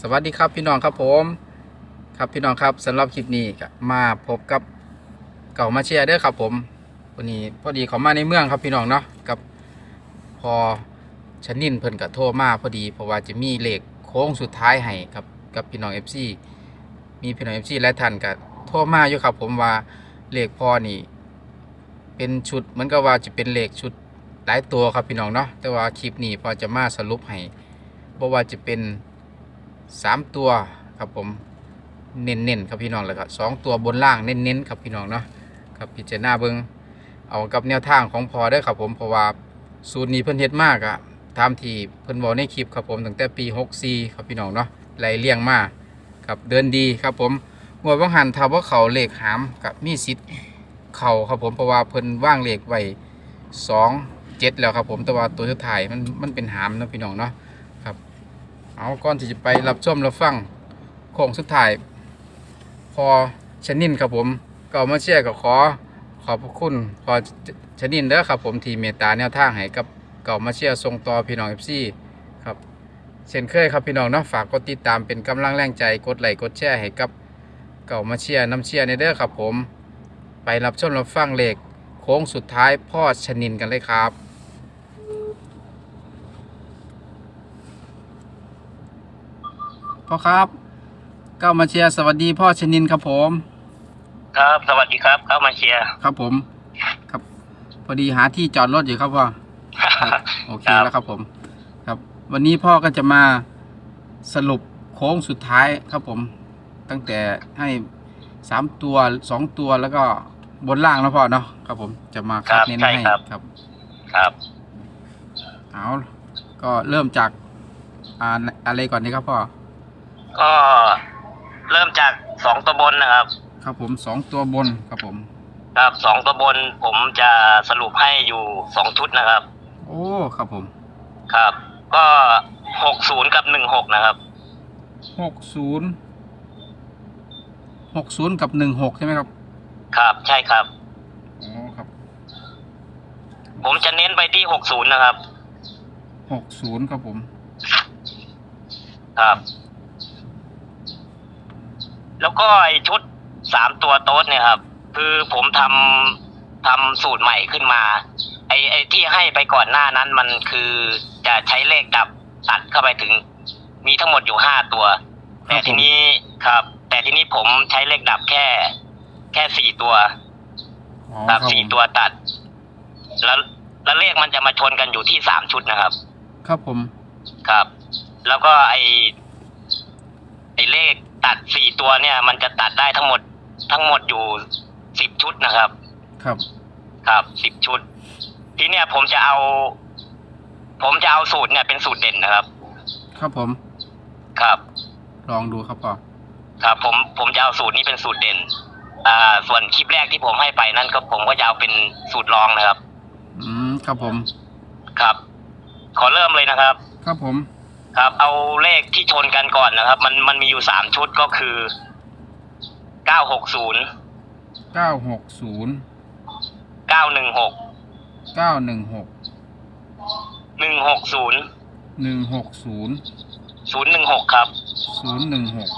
สวัสดีครับพี่น้องครับผมครับพี่น้องครับสำหรับคลิปนี้มาพบกับเก่ามาเชียร์เด้อครับผมวันนี้พอดีเขามาในเมืองครับพี่น้องเนาะกับพอชนินเพิ่นกับโทรมาพอดีเพราะว่าจะมีเลขโค้งสุดท้ายให้ครับกับพี่น้อง FC มีพี่น้อง FC และท่านกับโทรมาอยู่ครับผมว่าเลขพอนี่ เป็นชุดเหมือนกับว่าจะเป็นเลขชุดหลายตัวครับพี่น้องเนาะแต่ว่าคลิปนี้พอจะมาสรุปให้บ่ว่าจะเป็น สามตัวครับผมเน้นๆครับพี่น้องเลยครับสองตัวบนล่างเน้นๆครับพี่น้องเนาะครับพิจารณาเบิงเอากับแนวทางของพอได้ครับผมเพราะว่าสูตรนี้เพิ่นเฮ็ดมากอะตามที่เพิ่นบอกในคลิปครับผมตั้งแต่ปี 64 ครับพี่น้องเนาะไล่เลี่ยงมาครับเดินดีครับผมงวดว่างหันถ้าว่าเขาเลขหามกับมีสิทธิ์เข่าครับผมเพราะว่าเพิ่นว่างเลขไว้สองเจ็ดแล้วครับผมแต่ว่าตัวสุดท้ายมันมันเป็นหามนะพี่น้องเนาะ เอาก่อนที่จะไปรับชมรับฟังโค้งสุดท้าย พอชนินครับผมก็มาเชียร์ก็ขอขอบพระคุณพอชนินเด้อครับผมทีเมตตาแนวทางให้กับเก่ามาเชียร์ส่งต่อพี่น้องเอฟซีครับเช่นเคยครับพี่น้องเนาะฝากกดติดตามเป็นกำลังแรงใจกดไลค์กดแชร์ให้กับเก่ามาเชียร์น้ำเชียร์ในเด้อครับผม ไปรับชมรับฟังเลขโค้งสุดท้ายพ่อชนินกันเลยครับ พ่อครับก้ามาเชียร์สวัสดีพ่อชนินครับผม ครับสวัสดีครับเข้ามาเชียร์ ครับผม ครับ พอดีหาที่จอดรถอยู่ครับพ่อครับโอเคครับ แล้วครับผม ครับ วันนี้พ่อก็จะมาสรุปโค้งสุดท้ายครับผม ตั้งแต่ให้สามตัวสองตัวแล้วก็บนล่างแล้วพ่อเนาะครับผมจะมาคัดเน้นให้ครับ ครับ เอาก็เริ่มจากอ่าอะไรก่อนดีครับพ่อ ก็เริ่มจากสองตัวบนนะครับ ครับผมสองตัวบนครับผม ครับสองตัวบนผมจะสรุปให้อยู่สองชุดนะครับ โอ้ครับผม ครับ ก็หกศูนย์กับหนึ่งหกนะครับหกศูนย์หกศูนย์กับหนึ่งหกใช่ไหมครับ ครับใช่ครับ อ๋อครับผมจะเน้นไปที่หกศูนย์นะครับหกศูนย์ครับผม ครับ แล้วก็ไอชุดสามตัวโต๊ดเนี่ยครับ คือผมทำทำสูตรใหม่ขึ้นมา ไอไอที่ให้ไปก่อนหน้านั้นมันคือจะใช้เลขดับตัดเข้าไปถึง มีทั้งหมดอยู่ห้าตัวครัแต่บผมทีนี้ครับ แต่ทีนี้ผมใช้เลขดับแค่ แค่สี่ตัว อ๋อครับผมสี่ตัวตัด แล้วแล้วเลขมันจะมาชนกันอยู่ที่สามชุดนะครับ ครับผม ครับ แล้วก็ไอไอเลข ตัดสี่ตัวเนี่ย มันจะตัดได้ทั้งหมดทั้งหมดอยู่สิบชุดนะครับ ครับครับสิบชุด ทีเนี้ยผมจะเอา ผมจะเอาสูตรเนี่ยเป็นสูตรเด่นนะครับ ครับผม ครับ ลองดูครับพ่อครับผมผมจะเอาสูตรนี้เป็นสูตรเด่น อ่า ส่วนคลิปแรกที่ผมให้ไปนั่นก็ผมก็จะเอาเป็นสูตรรองนะครับ อืมครับผม ครับ ขอเริ่มเลยนะครับ ครับผม ครับ เอาเลขที่ชนกันก่อนนะครับ มันมันมีอยู่สามชุดก็คือเก้าหกศูนย์เก้าหกศูนย์เก้าหนึ่งหกเก้าหนึ่งหกหนึ่งหกศูนย์หนึ่งหกศูนย์ศูนย์หนึ่งหกครับศูนย์หนึ่งหก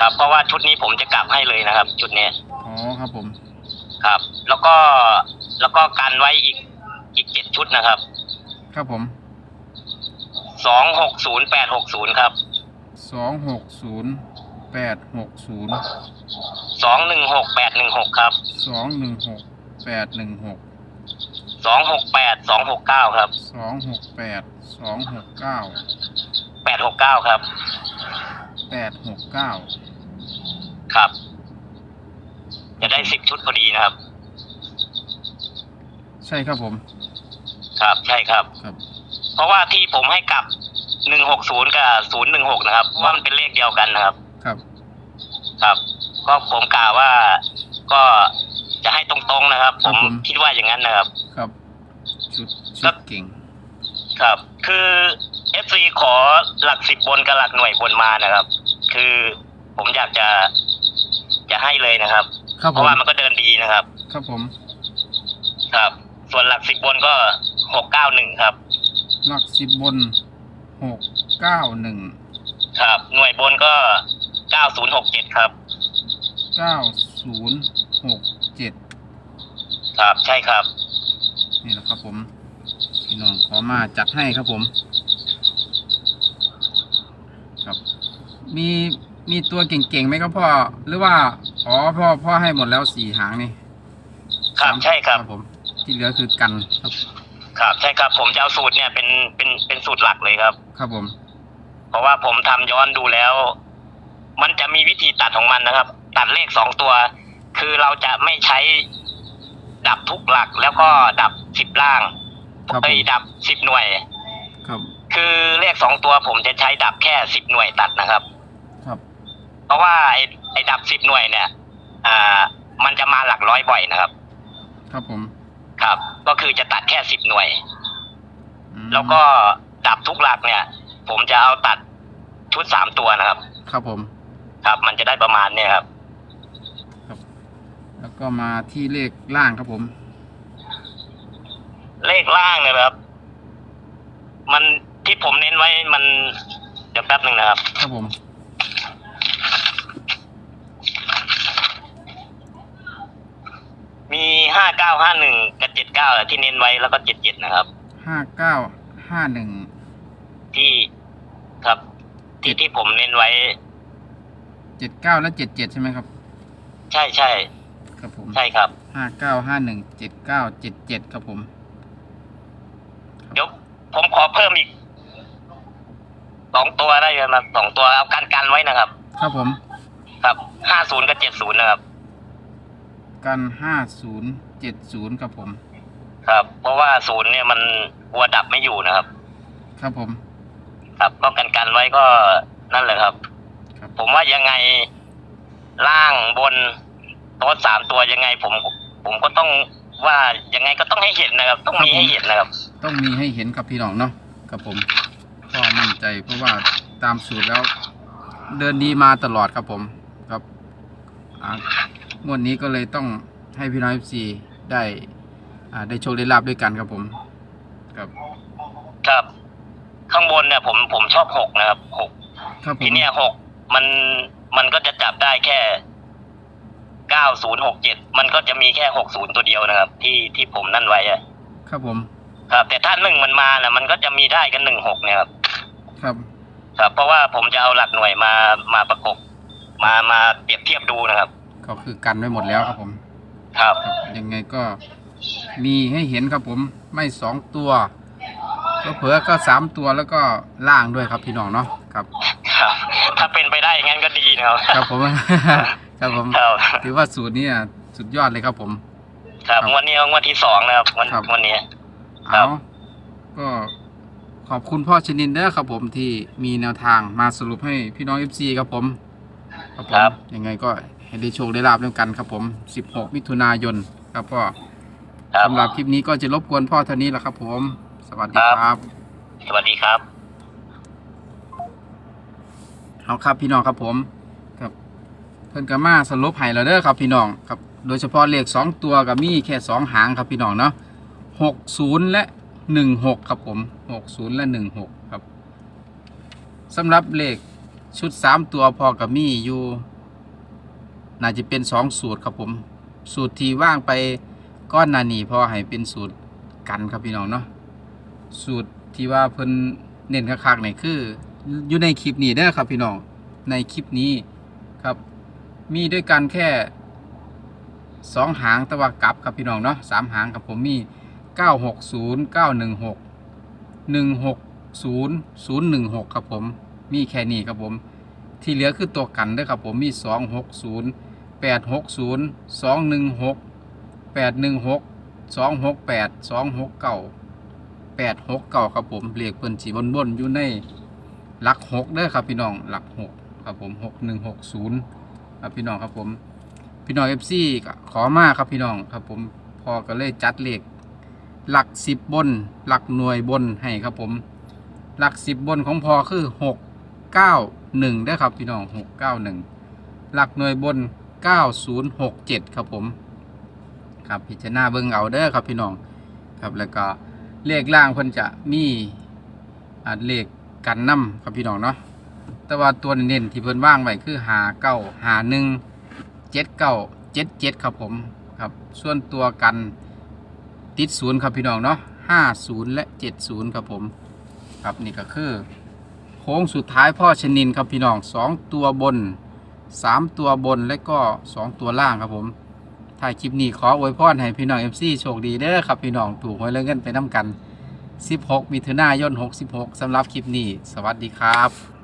ครับเพราะว่าชุดนี้ผมจะกลับให้เลยนะครับ ชุดนี้อ๋อครับผมครับ แล้วก็แล้วก็กันไว้อีกอีกเจ็ดชุดนะครับ ครับผม สองหกศูนย์แปดหกศูนย์ครับสองหกศูนย์แปดหกศูนย์สองหนึ่งหกแปดหนึ่งหกครับสองหนึ่งหกแปดหนึ่งหกสองหกแปดสองหกเก้าครับสองหกแปดสองหกเก้าแปดหกเก้าครับแปดหกเก้าครับ จะได้สิบชุดพอดีนะครับ ใช่ครับผม ครับใช่ครับ ครับ เพราะว่าที่ผมให้กลับ หนึ่งหกศูนย์กับศูนย์หนึ่งหกนะครับว่ามันเป็นเลขเดียวกันนะครับ ครับ ครับ ก็ผมกล่าวว่าก็จะให้ตรงๆนะครับ ผมคิดว่าอย่างนั้นนะครับ ครับชุดครัชุดบเก่ง ครับ คือเอฟซีขอหลักสิบบนกับหลักหน่วยบนมานะครับ คือผมอยากจะจะให้เลยนะครับ ครับเพผมราะว่ามันก็เดินดีนะครับ ครับผมครับ ส่วนหลักสิบบนก็หกเก้าหนึ่งครับ หลักสิบบน หกเก้าหนึ่งครับ หน่วยบนก็เก้าศูนย์หกเจ็ดครับ เก้าศูนย์หกเจ็ดครับ ใช่ครับ นี่แหละครับผม พี่น้องขอมาจัดให้ครับผม ครับ มีมีตัวเก่งๆไหมครับพ่อ หรือว่า อ๋อพ่อพ่อให้หมดแล้วสี่หางนี่ครับสามใช่ครับ ผม ที่เหลือคือกันครับ ครับ ใช่ครับ ผมจะเอาสูตรเนี่ยเป็นเป็นเป็นสูตรหลักเลยครับ ครับผม เพราะว่าผมทำย้อนดูแล้ว มันจะมีวิธีตัดของมันนะครับ ตัดเลขสองตัว คือเราจะไม่ใช้ดับทุกหลักแล้วก็ดับสิบล่างครับผไอ้มยดับสิบหน่วย ครับ คือเลขสองตัวผมจะใช้ดับแค่สิบหน่วยตัดนะครับ ครับ เพราะว่าไอ้ไอ้ดับสิบหน่วยเนี่ย อ่า มันจะมาหลักร้อยบ่อยนะครับ ครับผม ครับ ก็คือจะตัดแค่สิบหน่วยอืมแล้วก็ ดับทุกหลักเนี่ย ผมจะเอาตัดชุดสามตัวนะครับ ครับผม ครับ มันจะได้ประมาณเนี่ยครับ แล้วก็มาที่เลขล่างครับผม เลขล่างเนี่ยนะครับ มันที่ผมเน้นไว้มันเดี๋ยวแป๊บหนึ่งนะครับ ครับผม มีห้าเก้าห้าหนึ่งกับเจ็ดเก้าที่เน้นไว้แล้วก็เจ็ดเจ็ดนะครับ ห้าเก้าห้าหนึ่ง ที่ครับ ที่ที่ผมเน้นไว้ เจ็ดเก้าและเจ็ดเจ็ดใช่ไหมครับ ใช่ใช่ครับผมใช่ครับห้าเก้าห้าหนึ่งเจ็ดเก้าเจ็ดเจ็ดครับผม เดี๋ยวผมขอเพิ่มอีกสองตัวได้ไหมครับสองตัวเอากันกันไว้นะครับ ครับผม ครับห้าศูนย์กับเจ็ดศูนย์นะครับ กันห้าศูนย์เจ็ดศูนย์ครับผม ครับ เพราะว่าศูนย์เนี่ยมันกลัวดับไม่อยู่นะครับ ครับผม ครับก็กันกันไว้ก็นั่นแหละครับครับ ผมว่ายังไงล่างบนโต๊ะสามตัวยังไง ผมผมก็ต้องว่ายังไงก็ต้องให้เห็นนะครับ ต้องมีให้เห็นนะครับ ต้องมีให้เห็นครับพี่น้องเนาะครับผมก็มั่นใจเพราะว่าตามสูตรแล้ว เดินดีมาตลอดครับผมครับอ่างวดนี้ก็เลยต้องให้พี่น้องเอฟซีได้อ่าได้โชคได้ลาบด้วยกันครับผม ครับ ครับ ข้างบนเนี่ยผมผมชอบหกนะครับหกครับผทีมเนี้ยหกมันมันก็จะจับได้แค่เก้าศูนย์หกเจ็ดมันก็จะมีแค่หกศูนย์ตัวเดียวนะครับ ที่ที่ผมนั่นไว้อะครับผมครับ แต่ถ้าหนึ่งมันมาน่ะมันก็จะมีได้กันหนึ่งหกเนี่ยครับ ครับ ครับ เพราะว่าผมจะเอาหลักหน่วยมามาประกบมามาเปรียบเทียบดูนะครับ ก็คือกันไว้หมดแล้วครับผมครับ ครับยังไงก็มีให้เห็นครับผมไม่สองตัว ก็เผื่อๆก็สามตัวแล้วก็ล่างด้วยครับพี่น้องเนาะครับ ครับ ถ้าเป็นไปได้อย่างนั้นก็ดีนะครับ ครับผม ครับผมครับถือว่าสูตรนี้อะสุดยอดเลยครับผม ครับครับงวันนี้งวันที่สองนะครับวันครับ วันนี้ ครัเอาบ ก็ขอบคุณพ่อชนินเด้อครับผมที่มีแนวทางมาสรุปให้พี่น้อง FC ครับผมครับผมยังไงก็ให้ได้โชคได้ลาบด้วยกันครับผม 16 มิถุนายนครับพ่อครับ สำหรับคลิปนี้ก็จะรบกวนพ่อเท่านี้แหละครับผม สวัสดีครับครับ สวัสดีครับเอาครับพี่น้องครับผมครับเพิ่นก็มาสรุปให้แล้วเด้อครับพี่น้องครับ โดยเฉพาะเลขสองตัวกับมีแค่สองหางครับพี่น้องเนาะหกศูนย์และหนึ่งหกครับผมหกศูนย์และหนึ่งหกครับสำหรับเลขชุดสามตัวพอกับมีอยู่น่าจะเป็นสองสูตรครับผม สูตรที่ว่างไปก้อนหนานี่พอให้เป็นสูตรกันครับพี่น้องเนาะ สูตรที่ว่าเพิ่นเน้นคักๆนี่คืออยู่ในคลิปนี้เด้อครับพี่น้องในคลิปนี้ครับ มีด้วยกันแค่สองหางแตะวันกลับครับพี่น้องเนาะสามหางครับผมมีเก้าหกศูนย์เก้าหนึ่งหกหนึ่งหกศูนย์ศูนย์หนึ่งหกครับผมมีแค่นี้ครับผม ที่เหลือคือตัวกันเด้อครับผมมีสองหกศูนย์แปดหกศูนย์สองหนึ่งหกแปดหนึ่งหกสองหกแปดสองหกเก้า แปดหกเก้าครับผมเลขเพิ่นสีบนบนอยู่ในหลักหกเด้อครับพี่น้องหลักหกครับผมหกหนึ่งหกศูนย์ครับพี่น้องครับผม พี่น้องเอฟซีขอมากครับพี่น้องครับผมพอก็เลยจัดเลขหลักสิบบน หลักหน่วยบนให้ครับผม หลักสิบบนของพอคือหกเก้าหนึ่งได้ครับพี่น้องหกเก้าหนึ่งหลักหน่วยบนเก้าศูนย์หกเจ็ดครับผม ครับพิจารณาเบิ่งเอาเด้อครับพี่น้องครับแล้วก็ เลขล่างเพิ่นจะมีอ่าเลขกันน้ำครับพี่น้องเนาะแต่ว่าตัวเน้นที่เพิ่นว่างไว้คือหาเก้าหาหนึ่งเจ็ดเก้าเจ็ดเจ็ดครับผมครับส่วนตัวกันติดศูนย์ครับพี่น้องเนาะห้าศูนย์และเจ็ดศูนย์ครับผมครับนี่ก็คือโค้งสุดท้ายพ่อชนินครับพี่น้องสองตัวบนสามตัวบนและก็สองตัวล่างครับผม ถ่ายคลิปนี้ขออวยพรให้พี่น้องเอฟซีโชคดีเด้อครับพี่น้องถูกหวยเลื่อนเงินไปน้ำกัน 16มิถุนายน 66สำหรับคลิปนี้ สวัสดีครับ